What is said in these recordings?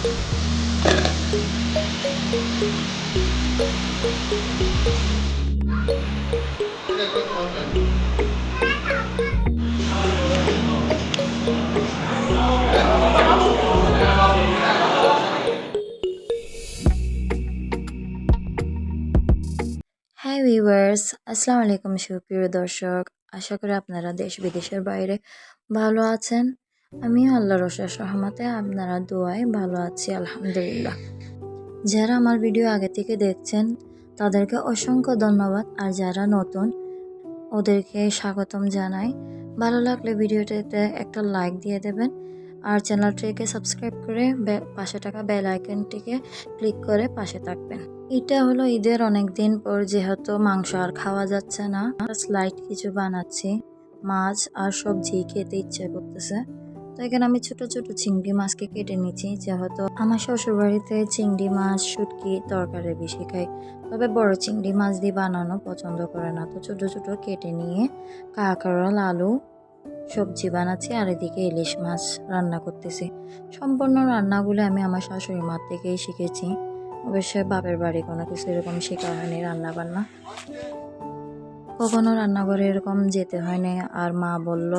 Hi viewers আসসালামু আলাইকুম সুপ্রিয় দর্শক। আশা করি আপনারা দেশ বিদেশের বাইরে ভালো আছেন। আমিও আল্লাহর রশাস রহমতে আপনারা দোয়ায় ভালো আছি, আলহামদুলিল্লাহ। যারা আমার ভিডিও আগে থেকে দেখছেন, তাদেরকে অসংখ্য ধন্যবাদ। আর যারা নতুন, ওদেরকে স্বাগতম জানাই। ভালো লাগলে ভিডিওটাতে একটা লাইক দিয়ে দেবেন। আর চ্যানেলটিকে সাবস্ক্রাইব করে পাশে থাকা বেল আইকনটিকে ক্লিক করে পাশে থাকবেন। এটা হলো ঈদের অনেক দিন পর যেহেতু মাংস আর খাওয়া যাচ্ছে না স্লাইড কিছু বানাচ্ছি। মাছ আর সবজি খেতে ইচ্ছে করতেছে। তো এখানে আমি ছোট ছোট চিংড়ি মাছকে কেটে নিচ্ছি যেহেতু আমার শ্বশুর বাড়িতে চিংড়ি মাছ, শুটকি তরকারি বেশি খাই। তবে বড় চিংড়ি মাছ দিয়ে বানানো পছন্দ করে না। তো ছোট ছোট কেটে নিয়ে কাঁকরোল আলু সবজি বানাচ্ছি আর এদিকে ইলিশ মাছ রান্না করতেছি। সম্পূর্ণ রান্নাগুলো আমি আমার শাশুড়ি মার থেকেই শিখেছি। অবশ্যই বাপের বাড়ি কোনো কিছু এরকম শেখা হয়নি রান্না বান্না কখনো রান্নাঘরে এরকম যেতে হয়নি আর মা বলল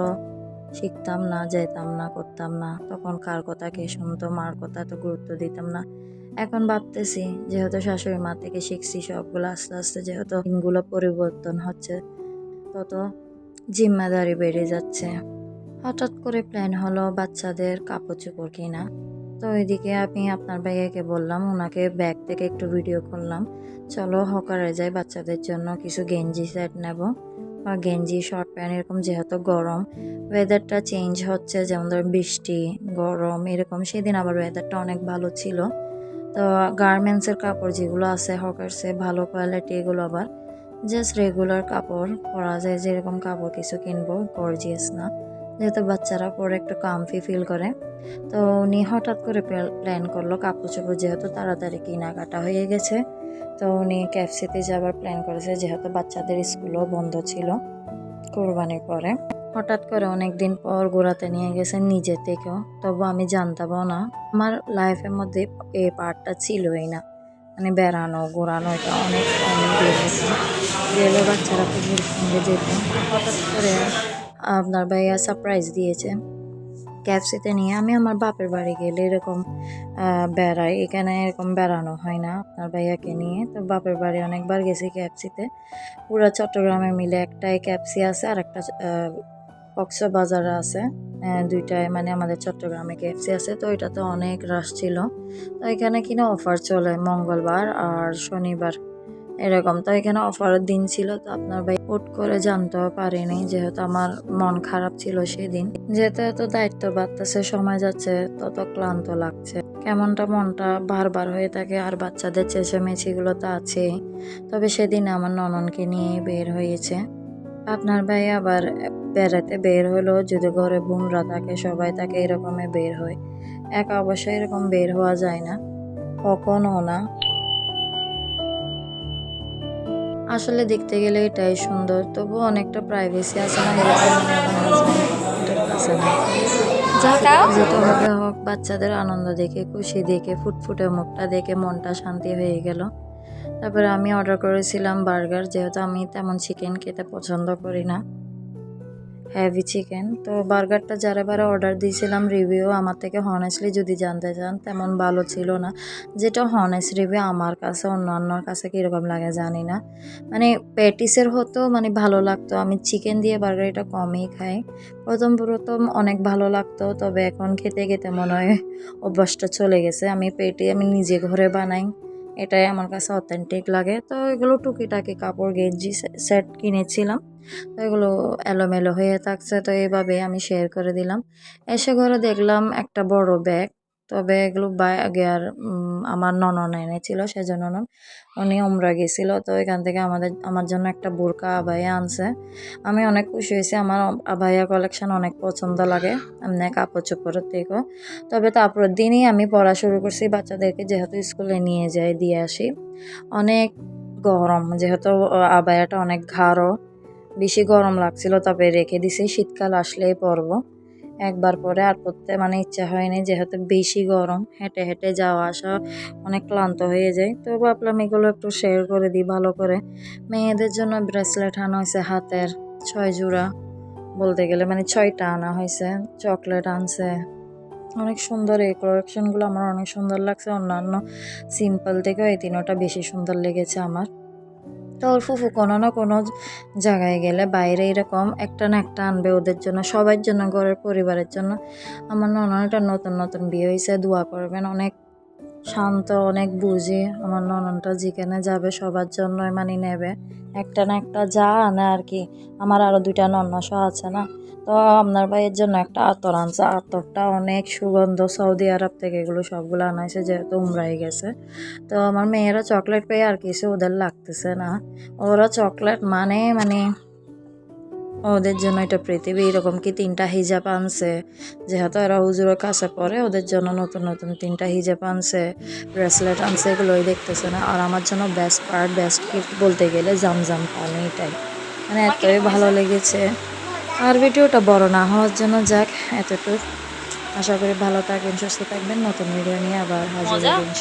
শিখতাম না যেতাম না, করতাম না। তখন কার কথা কে শুনতো, মার কথা তো গুরুত্ব দিতাম না। এখন ভাবতেছি, যেহেতু শাশুড়ি মা থেকে শিখছি সবগুলো, আস্তে আস্তে যেহেতু দিনগুলো পরিবর্তন হচ্ছে, তত জিম্মাদারি বেড়ে যাচ্ছে। হঠাৎ করে প্ল্যান হলো বাচ্চাদের কাপড় চোপড় কিনা। তো ওইদিকে আমি আপনার ভাইয়াকে বললাম, ওনাকে ব্যাগ থেকে একটু ভিডিও করলাম চলো হকারে যাই, বাচ্চাদের জন্য কিছু গেঞ্জি সেট নেব। বা গেঞ্জি শর্ট প্যান্ট এরকম যেহেতু গরম ওয়েদারটা চেঞ্জ হচ্ছে, যেমন ধর বৃষ্টি, গরম, এরকম, সেদিন আবার ওয়েদারটা অনেক ভালো ছিল। তো গার্মেন্টসের কাপড় যেগুলো আছে হকার্সে ভালো কোয়ালিটি এগুলো আবার জাস্ট রেগুলার কাপড় পরা যায়, যেরকম কাপড় কিছু কিনবো গর্জিয়াস না। যেহেতু বাচ্চারা পরে একটু কামফি ফিল করে। তো উনি হঠাৎ করে প্ল্যান করল, কাপড় চোপড় যেহেতু তাড়াতাড়ি কেনাকাটা হয়ে গেছে তো উনি ক্যাফসিতে যাবার প্ল্যান করেছে, যেহেতু বাচ্চাদের স্কুলও বন্ধ ছিল কোরবানির পরে। হঠাৎ করে অনেক দিন পর ঘোরাতে নিয়ে গেছেন নিজে থেকেও। তবু আমি জানতামও না, আমার লাইফের মধ্যে এই পার্টটা ছিলই না। মানে বেড়ানো, ঘোরানো, এটা অনেক গেলে। বাচ্চারা পুজোর সঙ্গে যেত। হঠাৎ করে আপনার ভাইয়া সারপ্রাইজ দিয়েছে। ক্যাপসিতে নিয়ে আমি আমার বাপের বাড়ি গেলে এরকম বেড়াই। এখানে এরকম বেড়ানো হয় না আপনার ভাইয়াকে নিয়ে। তো বাপের বাড়ি অনেকবার গেছি ক্যাপসিতে পুরো চট্টগ্রামে মিলে একটাই ক্যাপসি আছে আর একটা কক্সবাজারে আছে। দুইটায় মানে আমাদের চট্টগ্রামে ক্যাপসি আছে। তো এটা তো অনেক রাশ ছিল। তো এখানে কিনা অফার চলে মঙ্গলবার আর শনিবার। এরকম। তো এখানে অফারের দিন ছিল, তো আপনার ভাই হুট করে জানতেও পারিনি, যেহেতু আমার মন খারাপ ছিল সেদিন। যেহেতু এত দায়িত্ব বাড়তেছে, সময় যাচ্ছে, তত ক্লান্ত লাগছে। কেমনটা মনটা বারবার হয়ে থাকে, আর বাচ্চাদের চেঁচামেচিগুলো তো আছেই। তবে সেদিন আমার নননকে নিয়ে বের হয়েছে। আপনার ভাই আবার বেড়াতে বের হলো, যদি ঘরে বোনরা থাকে, সবাই থাকে এরকমই বের হয়। একা অবশ্যই এরকম বের হওয়া যায় না। কখনো না। আসলে দেখতে গেলে এটাই সুন্দর। তবু অনেকটা প্রাইভেসি আছে না কাছে। যেটা হবে হোক বাচ্চাদের আনন্দ দেখে খুশি দেখে ফুটফুটে মুখটা দেখে মনটা শান্তি হয়ে গেল। তারপরে আমি অর্ডার করেছিলাম বার্গার যেহেতু আমি তেমন চিকেন খেতে পছন্দ করি না। হ্যাভি চিকেন তো বার্গারটা যারা বারে অর্ডার দিয়েছিলাম রিভিউ আমার থেকে হনেস্টলি যদি জানতে চান, তেমন ভালো ছিল না। যেটা হনেস্ট রিভিউ আমার কাছে, অন্যান্যর কাছে কীরকম লাগে জানি না। মানে প্যাটিসের হতো মানে ভালো লাগতো। আমি চিকেন দিয়ে বার্গার এটা কমই খাই। প্রথম প্রথম অনেক ভালো লাগতো, তবে এখন খেতে খেতে মনে হয় অভ্যাসটা চলে গেছে। আমি পেটি আমি নিজে ঘরে বানাই। এটাই আমার কাছে অথেন্টিক লাগে। তো এগুলো টুকিটাকি কাপড় গেঞ্জি সেট কিনেছিলাম। তো এগুলো এলোমেলো হয়ে থাকছে, তো এইভাবে আমি শেয়ার করে দিলাম। এসে ঘরে দেখলাম একটা বড় ব্যাগ তবে এগুলো ব্যাগে আর আমার ননন এনেছিল সেজন্য নন উনি ওমরা গেছিল, তো এখান থেকে আমাদের, আমার জন্য একটা বোরকা আবায়া আনছে। আমি অনেক খুশি হয়েছি, আমার আবায়া কালেকশন অনেক পছন্দ লাগে, এমনি কাপড় চোপড়ের থেকেও। তবে তারপর দিনই আমি পড়া শুরু করছি, বাচ্চাদেরকে যেহেতু স্কুলে নিয়ে যাই, দিয়ে আসি। অনেক গরম, যেহেতু আবায়াটা অনেক ঘাড়ো বেশি গরম লাগছিল, তবে রেখে দিছি। শীতকাল আসলেই পরবো। একবার পরে আর পড়তে মানে ইচ্ছা হয়নি, যেহেতু বেশি গরম, হেঁটে হেঁটে যাওয়া আসা অনেক ক্লান্ত হয়ে যায়। তো ভাবলাম এগুলো একটু শেয়ার করে দিই ভালো করে। মেয়েদের জন্য ব্রেসলেট আনা হয়েছে হাতের, ছয় জোড়া বলতে গেলে মানে ছয়টা আনা হয়েছে চকলেট আনছে। অনেক সুন্দর এই কালেকশনগুলো আমার অনেক সুন্দর লাগছে। অন্যান্য সিম্পল থেকেও এই তিনোটা বেশি সুন্দর লেগেছে আমার। তো ওর ফুফু কোনো না কোনো জায়গায় গেলে বাইরে এরকম একটা না একটা আনবে ওদের জন্য, সবার জন্য, ঘরের পরিবারের জন্য। আমার নননটা নতুন নতুন বিয়ে হয়েছে দোয়া করবেন, অনেক শান্ত, অনেক বুঝি। আমার নননটা যেখানে যাবে সবার জন্যই মানে নেবে। একটা না একটা যা আনে আর কি। আমার আরও দুইটা নন্যাসও আছে না। তো আপনার ভাইয়ের জন্য একটা আতর আনছে। আতরটা অনেক সুগন্ধ, সৌদি আরব থেকে এগুলো সবগুলো আনাইছে যেহেতু উমরাই গেছে। তো আমার মেয়েরা চকলেট পেয়ে আর কিছু ওদের লাগতেছে না। ওরা চকলেট মানে মানে ওদের জন্য এটা পৃথিবী এরকম কি তিনটা হিজাব আনছে? যেহেতু এরা হুজুরের কাছে পড়ে, ওদের জন্য নতুন নতুন তিনটা হিজাব আনছে ব্রেসলেট আনছে, এগুলোই দেখতেছে না। আর আমার জন্য বেস্ট পার্ট বেস্ট গিফট বলতে গেলে জামজাম পানিটাই মানে এতই ভালো লেগেছে। আর ভিডিওটা বড় না হওয়ার জন্য যাক এতটুকু। আশা করি ভালো থাকবেন সুস্থ থাকবেন। নতুন ভিডিও নিয়ে আবার হাজির হবেন